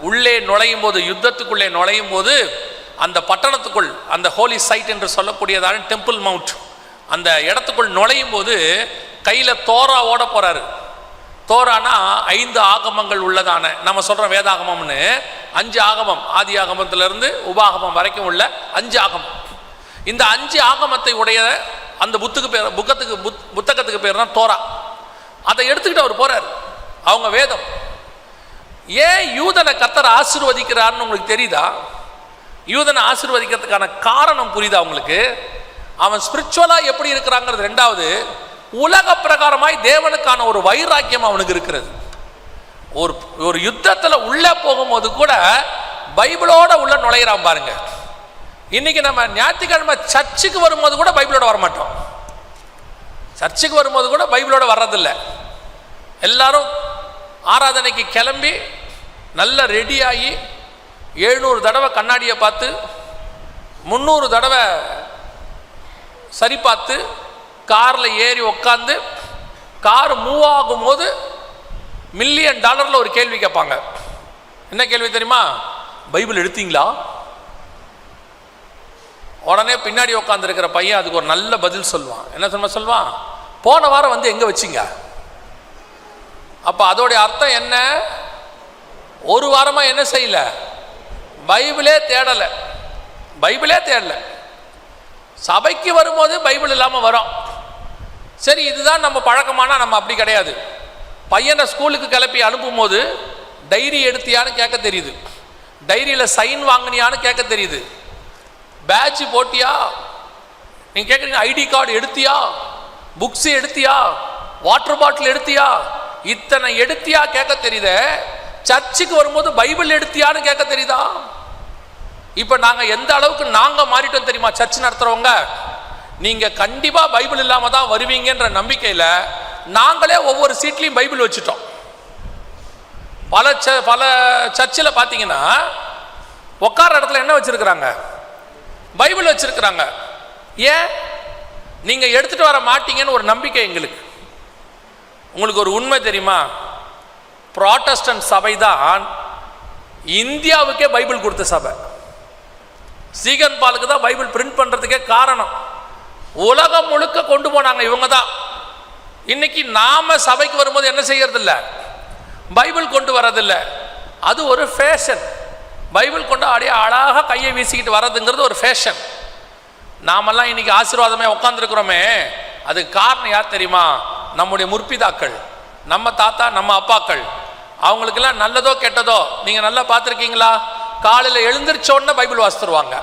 உள்ளே நுழையும் போது யுத்தத்துக்குள்ளே நுழையும் போது அந்த பட்டணத்துக்குள் அந்த ஹோலி சைட் என்று சொல்லக்கூடியதான டெம்பிள் மவுண்ட் அந்த இடத்துக்குள் நுழையும் போது கையில் தோராவோட போகிறாரு தோரானா ஐந்து ஆகமங்கள் உள்ளதான நம்ம சொல்கிறோம் வேதாகமம்னு அஞ்சு ஆகமம் ஆதி ஆகமத்திலிருந்து உபாகமம் வரைக்கும் உள்ள அஞ்சு ஆகமம். இந்த அஞ்சு ஆகமத்தை உடைய அந்த புத்துக்கு பேர் புக்கத்துக்கு புத் புத்தகத்துக்கு பேர் தான் தோரா. அதை எடுத்துக்கிட்டு அவர் போகிறார் அவங்க வேதம் ஏன் யூதனை கத்தர் ஆசிர்வதிக்கிறார்னு உங்களுக்கு தெரியுதா? யூதனை ஆசீர்வதிக்கிறதுக்கான காரணம் புரியுதா உங்களுக்கு? அவன் ஸ்பிரிச்சுவலாக எப்படி இருக்கிறாங்கிறது ரெண்டாவது உலக பிரகாரமாய் தேவனுக்கான ஒரு வைராக்கியம் அவனுக்கு இருக்கிறது. ஒரு ஒரு யுத்தத்தில் உள்ளே போகும்போது கூட பைபிளோட உள்ள நுழையிறான் பாருங்க. இன்னைக்கு நம்ம ஞாயிற்றுக்கிழமை சர்ச்சுக்கு வரும்போது கூட பைபிளோட வரமாட்டோம். சர்ச்சுக்கு வரும்போது கூட பைபிளோட வர்றதில்லை. எல்லாரும் ஆராதனைக்கு கிளம்பி நல்ல ரெடியாகி எழுநூறு தடவை கண்ணாடியை பார்த்து முந்நூறு தடவை சரி பார்த்து காரில் ஏறி உக்காந்து கார் மூவ் ஆகும்போது மில்லியன் டாலரில் ஒரு கேள்வி கேட்பாங்க. என்ன கேள்வி தெரியுமா? பைபிள் எடுத்தீங்களா? உடனே பின்னாடி உட்காந்துருக்கிற பையன் அதுக்கு ஒரு நல்ல பதில் சொல்லுவான். என்ன சொல்ல சொல்லுவான்? போன வாரம் வந்து எங்கே வச்சிங்க? அப்போ அதோடைய அர்த்தம் என்ன? ஒரு வாரமாக என்ன செய்யல? பைபிளே தேடலை. பைபிளே தேடலை. சபைக்கு வரும்போது பைபிள் இல்லாமல் வரோம். சரி இதுதான் நம்ம பழக்கமானா நம்ம அப்படி கிடையாது. பையனை ஸ்கூலுக்கு கிளப்பி அனுப்பும்போது டைரி எடுத்தியான்னு கேட்க தெரியுது. டைரியில் சைன் வாங்கினியான்னு கேட்க தெரியுது. பேட்ச் போட்டியா? நீங்கள் கேட்குறீங்க ஐடி கார்டு எடுத்தியா? புக்ஸு எடுத்தியா? வாட்டர் பாட்டில் எடுத்தியா? இத்தனை எடுத்தியா கேட்க தெரியுதே. சர்ச்சுக்கு வரும்போது பைபிள் எடுத்தியான்னு கேட்க தெரியுதா? இப்போ நாங்கள் எந்த அளவுக்கு நாங்கள் மாறிட்டோம் தெரியுமா? சர்ச் நடத்துகிறவங்க நீங்கள் கண்டிப்பாக பைபிள் இல்லாமல் தான் வருவீங்கன்ற நம்பிக்கையில் நாங்களே ஒவ்வொரு சீட்லேயும் பைபிள் வச்சுட்டோம். பல ச பல சர்ச்சில் பார்த்தீங்கன்னா உட்கார இடத்துல என்ன வச்சுருக்குறாங்க? பைபிள் வச்சுருக்குறாங்க. ஏன்? நீங்கள் எடுத்துகிட்டு வர மாட்டீங்கன்னு ஒரு நம்பிக்கை எங்களுக்கு. உங்களுக்கு ஒரு உண்மை தெரியுமா? ப்ராட்டஸ்டன்ட் சபை தான் இந்தியாவுக்கே பைபிள் கொடுத்த சபை. சீகன் பாலுக்கு தான் பைபிள் பிரிண்ட் பண்ணுறதுக்கே காரணம். உலகம் முழுக்க கொண்டு போனாங்க இவங்க தான் இன்னைக்கு நாம சபைக்கு வரும்போது என்ன செய்யறதில்ல? பைபிள் கொண்டு வரதில்ல. அது ஒரு ஃபேஷன் பைபிள் கொண்டு அப்படியே அழகாக கையை வீசிக்கிட்டு வர்றதுங்கிறது ஒரு ஃபேஷன் நாமெல்லாம் இன்னைக்கு ஆசீர்வாதமே உட்காந்துருக்குறோமே அதுக்கு காரணம் யார் தெரியுமா? நம்முடைய முற்பிதாக்கள். நம்ம தாத்தா நம்ம அப்பாக்கள். அவங்களுக்கெல்லாம் நல்லதோ கெட்டதோ நீங்கள் நல்லா பார்த்துருக்கீங்களா? காலையில் எழுந்திரிச்சோடனே பைபிள் வாசித்துருவாங்க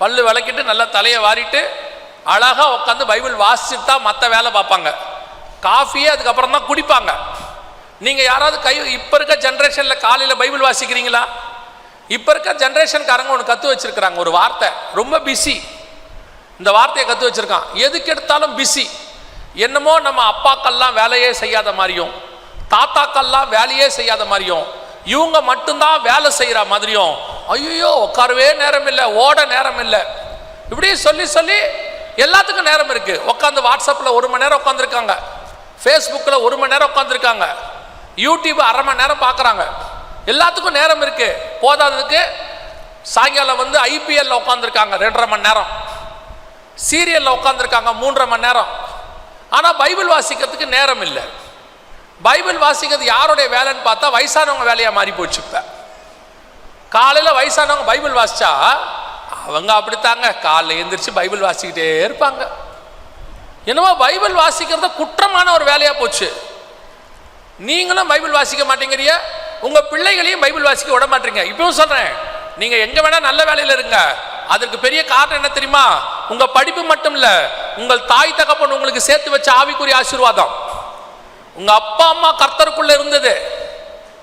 பல்லு விளக்கிட்டு நல்லா தலையை வாரிட்டு அழகாக உட்காந்து பைபிள் வாசிச்சு தான் மற்ற வேலை பார்ப்பாங்க. காஃபியே அதுக்கப்புறம் தான் குடிப்பாங்க. நீங்கள் யாராவது கை இப்போ இருக்க ஜென்ரேஷனில் காலையில் பைபிள் வாசிக்கிறீங்களா? இப்போ இருக்க ஜென்ரேஷன்காரங்க ஒன்று கற்று வச்சிருக்கிறாங்க ஒரு வார்த்தை. ரொம்ப பிஸி இந்த வார்த்தையை கற்று வச்சிருக்கான். எதுக்கு எடுத்தாலும் பிஸி என்னமோ நம்ம அப்பாக்கள்லாம் வேலையே செய்யாத மாதிரியும். தாத்தாக்கள்லாம் வேலையே செய்யாத மாதிரியும் இவங்க மட்டும்தான் வேலை செய்கிற மாதிரியும் ஐயோ உட்காரவே நேரம் இல்லை ஓட நேரம் இல்லை இப்படி சொல்லி சொல்லி எல்லாத்துக்கும் நேரம் இருக்குது உட்காந்து வாட்ஸ்அப்பில் ஒரு மணி நேரம் உட்காந்துருக்காங்க ஃபேஸ்புக்கில் ஒரு மணி நேரம் உட்காந்துருக்காங்க யூடியூப் அரை மணி நேரம் பார்க்குறாங்க. எல்லாத்துக்கும் நேரம் இருக்குது போதாததுக்கு சாயங்காலம் வந்து ஐபிஎல்ல உட்காந்துருக்காங்க ரெண்டரை மணி நேரம். சீரியலில் உட்காந்துருக்காங்க மூன்றரை மணி நேரம். ஆனால் பைபிள் வாசிக்கிறதுக்கு நேரம் இல்லை. பைபிள் வாசிக்கிறது யாருடைய வேலைன்னு பார்த்தா வயசானவங்க வேலையாக மாறி போச்சு இப்போ காலையில் வயசானவங்க பைபிள் வாசிச்சா அவங்க அப்படித்தாங்க. காலைல எழுந்திரிச்சு பைபிள் வாசிக்கிட்டே இருப்பாங்க. என்னவோ பைபிள் வாசிக்கிறது குற்றமான ஒரு வேலையாக போச்சு. நீங்களும் பைபிள் வாசிக்க மாட்டேங்கிறிய. உங்கள் பிள்ளைகளையும் பைபிள் வாசிக்க விட மாட்டீங்க. இப்பவும் சொல்கிறேன் நீங்கள் எங்கே வேணால் நல்ல வேலையில் இருங்க. அதற்கு பெரிய காரணம் என்ன தெரியுமா? உங்கள் படிப்பு மட்டும் இல்லை உங்கள் தாய் தகப்பன் உங்களுக்கு சேர்த்து வச்ச ஆவிக்குரிய ஆசீர்வாதம். உங்க அப்பா அம்மா கர்த்தருக்குள்ள இருந்தது.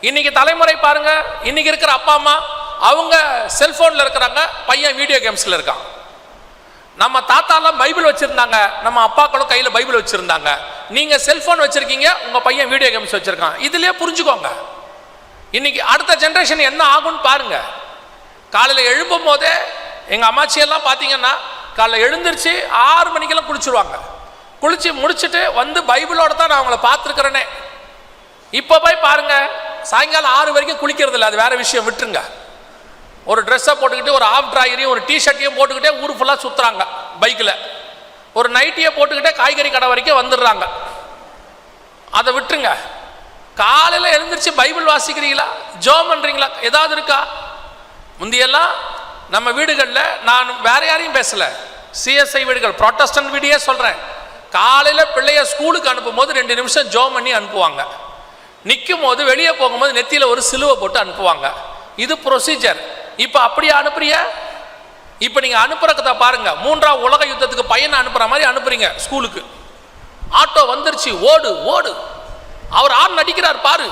இன்னைக்கு தலைமுறை பாருங்க இன்னைக்கு இருக்கிற அப்பா அம்மா அவங்க செல்போன்ல இருக்கிறாங்க பையன் வீடியோ கேம்ஸ்ல இருக்கான். நம்ம தாத்தாலாம் பைபிள் வச்சிருந்தாங்க நம்ம அப்பாக்களும் கையில பைபிள் வச்சிருந்தாங்க. நீங்க செல்போன் வச்சிருக்கீங்க உங்க பையன் வீடியோ கேம்ஸ் வச்சிருக்கான். இதுலயே புரிஞ்சுக்கோங்க. இன்னைக்கு அடுத்த ஜென்ரேஷன் என்ன ஆகும்னு பாருங்க. காலையில் எழும்பும் போதே எங்கள் அம்மாச்சியெல்லாம் பார்த்தீங்கன்னா காலைல எழுந்திருச்சு ஆறு மணிக்கெல்லாம் குளிச்சிருவாங்க. குளிச்சு முடிச்சுட்டு வந்து பைபிளோட தான் நான் அவங்கள பார்த்துருக்குறேனே. இப்போ போய் பாருங்க சாயங்காலம் ஆறு வரைக்கும் குளிக்கிறது இல்லை அது வேற விஷயம் விட்டுருங்க. ஒரு ட்ரெஸ்ஸை போட்டுக்கிட்டு ஒரு ஆஃப் ட்ராயரையும் ஒரு டிஷர்ட்டையும் போட்டுக்கிட்டே ஊர் ஃபுல்லாக சுற்றுறாங்க பைக்கில் ஒரு நைட்டியை போட்டுக்கிட்டே காய்கறி கடை வரைக்கும் வந்துடுறாங்க. அதை விட்டுருங்க. காலையில் எழுந்திரிச்சு பைபிள் வாசிக்கிறீங்களா? ஜோ பண்ணுறீங்களா ஏதாவது இருக்கா? முந்தியெல்லாம் நம்ம வீடுகளில் நான் வேற யாரையும் பேசலை. சிஎஸ்ஐ வீடுகள் ப்ரொட்டஸ்டன்ட் வீடியே சொல்கிறேன் காலையில் பிள்ளைய ஸ்கூலுக்கு அனுப்பும்போது ரெண்டு நிமிஷம் ஜோம் பண்ணி அனுப்புவாங்க. நிற்கும் போது வெளியே போகும்போது நெத்தியில் ஒரு சிலுவை போட்டு அனுப்புவாங்க. இது ப்ரொசீஜர் இப்போ அப்படியே அனுப்புறிய? இப்போ நீங்கள் அனுப்புறத பாருங்க. மூன்றாம் உலக யுத்தத்துக்கு பையனை அனுப்புகிற மாதிரி அனுப்புறீங்க ஸ்கூலுக்கு. ஆட்டோ வந்துருச்சு. ஓடு ஓடு. அவர் ஆர் நடிக்கிறார் பாரு.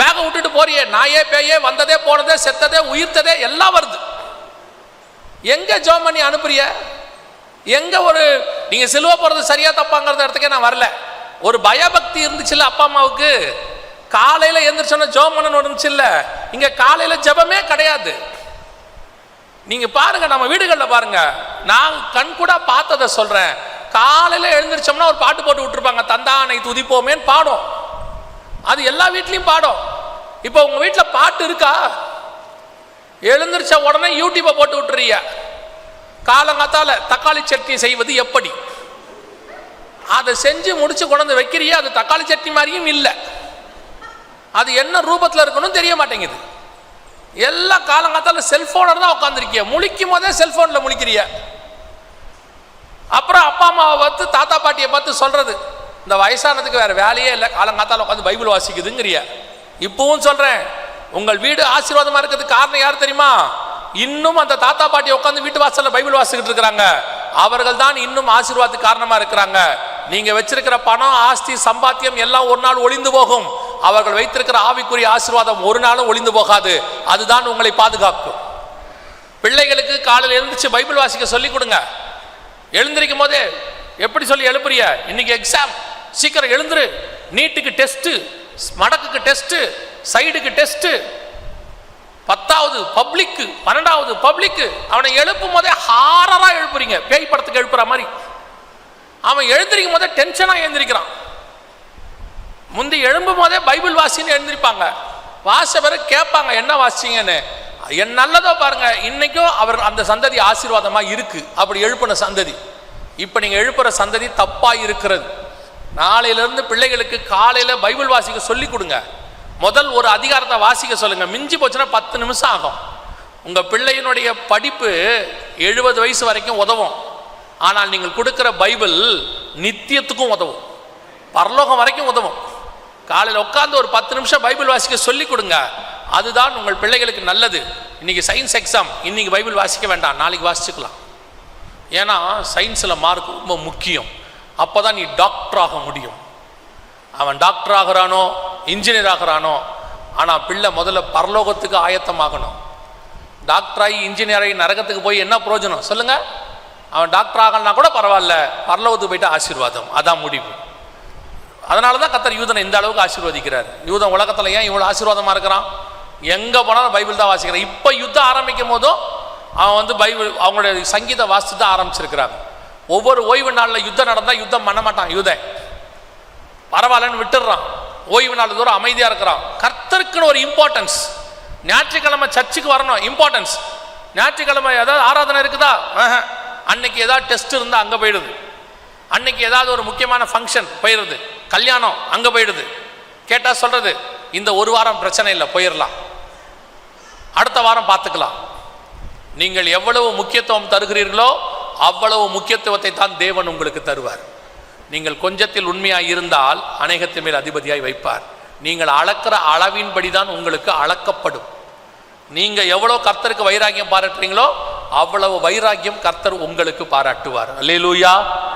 பேகை விட்டுட்டு போறியே. நாயே பேயே வந்ததே போனதே செத்ததே உயிர்த்ததே எல்லாம் வருது. எங்க ஜோம் பண்ணி அனுப்புறிய? எங்க ஒரு நீங்க சிலுவை போறது சரியா தப்பாங்கிறத இடத்துக்கே நான் வரல. ஒரு பயபக்தி இருந்துச்சுல்ல அப்பா அம்மாவுக்கு? காலையில எந்திரிச்சோன்னா ஜோம் பண்ணணும் இருந்துச்சுல்ல இங்க காலையில ஜெபமே கிடையாது. நீங்க பாருங்க நம்ம வீடுகளில் பாருங்க. நான் கண் கூட பார்த்ததை சொல்றேன். காலையில எழுந்திரிச்சோம்னா ஒரு பாட்டு போட்டு விட்டுருப்பாங்க. தந்தானை துதிப்போமேன்னு பாடும். அது எல்லா வீட்லயும் பாடும். இப்போ உங்க வீட்டில் பாட்டு இருக்கா? எழுந்திரிச்ச உடனே யூடியூப்பை போட்டு விட்டுறீங்க. காலங்காத்தால தக்காளி சட்னி செய்வது எப்படி? அதை செஞ்சு முடிச்சு கொண்டு வைக்கிறியா? அது தக்காளி சட்னி மாதிரியும் இல்லை. அது என்ன ரூபத்தில் இருக்கணும் தெரிய மாட்டேங்குது. எல்லா காலங்காத்தால செல்போனில் தான் உட்காந்துருக்கிய முழிக்கும் போதே செல்போனில் முழிக்கிறிய. அப்புறம் அப்பா அம்மாவை பார்த்து தாத்தா பாட்டியை பார்த்து சொல்றது இந்த வயசானதுக்கு வேற வேலையே இல்லை. காலங்காத்தால உட்காந்து பைபிள் வாசிக்குதுங்கிறிய. இப்பவும் சொல்றேன். உங்கள் வீடு ஆசீர்வாதமா இருக்கிறதுக்கு காரணம் யார் தெரியுமா? இன்னும் அந்த தாத்தா பாட்டி உட்காந்து வீட்டு வாசல்ல பைபிள் வாசிக்கிட்டு இருக்கிறாங்க. அவர்கள் தான் இன்னும் ஆசீர்வாதத்துக்கு காரணமா இருக்கிறாங்க. நீங்க வச்சிருக்கிற பணம் ஆஸ்தி சம்பாத்தியம் எல்லாம் ஒரு நாள் ஒளிந்து போகும். அவர்கள் வைத்திருக்கிற ஆவிக்குரிய ஆசீர்வாதம் ஒரு நாளும் ஒளிந்து போகாது. அதுதான் உங்களை பாதுகாக்கும். பிள்ளைகளுக்கு காலையில் எழுந்திரிச்சு பைபிள் வாசிக்க சொல்லி கொடுங்க. எழுந்திருக்கும் போதே எப்படி சொல்லி எழுப்புறிய இன்னைக்கு எக்ஸாம் சீக்கிரம் எழுந்துரு. நீட்டுக்கு டெஸ்ட் மடக்குக்கு டெஸ்ட் சைடுக்கு டெஸ்ட் பத்தாவது பப்ளிக்கு பன்னெண்டாவது பப்ளிக்கு அவனை எழுப்பும் போதே ஹாரராக எழுப்புறீங்க. பேய் படத்துக்கு எழுப்புற மாதிரி. அவன் எழுந்திருக்கும் போதே டென்ஷனாக எழுந்திருக்கிறான். முந்தி எழும்பும் போதே பைபிள் வாசின்னு எழுந்திருப்பாங்க. வாச பிறகு கேட்பாங்க என்ன வாசிங்கன்னு என் நல்லதோ பாருங்க இன்னைக்கும் அவர் அந்த சந்ததி ஆசீர்வாதமா இருக்கு. அப்படி எழுப்பின சந்ததி. இப்போ நீங்க எழுப்புற சந்ததி தப்பா இருக்கிறது. நாளையிலிருந்து பிள்ளைகளுக்கு காலையில பைபிள் வாசிக்க சொல்லி கொடுங்க. முதல் ஒரு அதிகாரத்தை வாசிக்க சொல்லுங்க. மிஞ்சி போச்சுன்னா பத்து நிமிஷம் ஆகும். உங்க பிள்ளையினுடைய படிப்பு எழுபது வயசு வரைக்கும் உதவும். ஆனால் நீங்கள் கொடுக்குற பைபிள் நித்தியத்துக்கும் உதவும். பரலோகம் வரைக்கும் உதவும். காலையில் உட்காந்து ஒரு பத்து நிமிஷம் பைபிள் வாசிக்க சொல்லி கொடுங்க. அதுதான் உங்கள் பிள்ளைகளுக்கு நல்லது. இன்னைக்கு சயின்ஸ் எக்ஸாம் இன்னைக்கு பைபிள் வாசிக்க வேண்டாம். நாளைக்கு வாசிச்சுக்கலாம். ஏன்னா சயின்ஸில் மார்க் ரொம்ப முக்கியம். அப்போ தான் நீ டாக்டர் ஆக முடியும். அவன் டாக்டர் ஆகிறானோ இன்ஜினியர் ஆகிறானோ ஆனால் பிள்ளை முதல்ல பரலோகத்துக்கு ஆயத்தமாகணும். டாக்டர் ஆகி இன்ஜினியர் ஆகி நரகத்துக்கு போய் என்ன பிரயோஜனம்? சொல்லுங்கள் அவன் டாக்டர் ஆகலனா கூட பரவாயில்ல. பரலோகத்துக்கு போயிட்டு ஆசீர்வாதம். அதான் முடிவு. அதனால தான் கத்தர் யூதனை இந்த அளவுக்கு ஆசீர்வதிக்கிறார். யூதன் உலகத்தில் ஏன் இவ்வளோ ஆசீர்வாதமாக இருக்கிறான்? எங்கே போனாலும் பைபிள் தான் வாசிக்கிறான். இப்போ யுத்தம் ஆரம்பிக்கும் போதும் அவன் வந்து பைபிள் அவங்களுடைய சங்கீத வாசித்து தான் ஆரம்பிச்சிருக்கிறாங்க ஒவ்வொரு ஓய்வு நாளில் யுத்தம் நடந்தால் யுத்தம் பண்ண மாட்டான் யூதன். பரவாயில்லன்னு விட்டுடுறான். ஓய்வு நாள் தூரம் அமைதியாக இருக்கிறான். கர்த்தருக்குன்னு ஒரு இம்பார்ட்டன்ஸ் ஞாயிற்றுக்கிழமை சர்ச்சுக்கு வரணும் இம்பார்ட்டன்ஸ் ஞாயிற்றுக்கிழமை ஏதாவது ஆராதனை இருக்குதா? அன்னைக்கு ஏதாவது டெஸ்ட் இருந்தால் அங்கே போயிடுது. அன்னைக்கு ஏதாவது ஒரு முக்கியமான ஃபங்க்ஷன் போயிடுது. கல்யாணம் அங்கே போயிடுது. கேட்டால் சொல்கிறது இந்த ஒரு வாரம் பிரச்சனை இல்லை போயிடலாம். அடுத்த வாரம் பார்த்துக்கலாம். நீங்கள் எவ்வளவு முக்கியத்துவம் தருகிறீர்களோ அவ்வளவு முக்கியத்துவத்தை தான் தேவன் உங்களுக்கு தருவார். நீங்கள் கொஞ்சத்தில் உண்மையாக இருந்தால் அநேகத்தின் மேல் அதிபதியாய் வைப்பார். நீங்கள் அளக்கிற அளவின்படி தான் உங்களுக்கு அளக்கப்படும். நீங்கள் எவ்வளோ கர்த்தருக்கு வைராக்கியம் பாராட்டுறீங்களோ அவ்வளவு வைராக்கியம் கர்த்தர் உங்களுக்கு பாராட்டுவார். அல்லேலூயா. லூயா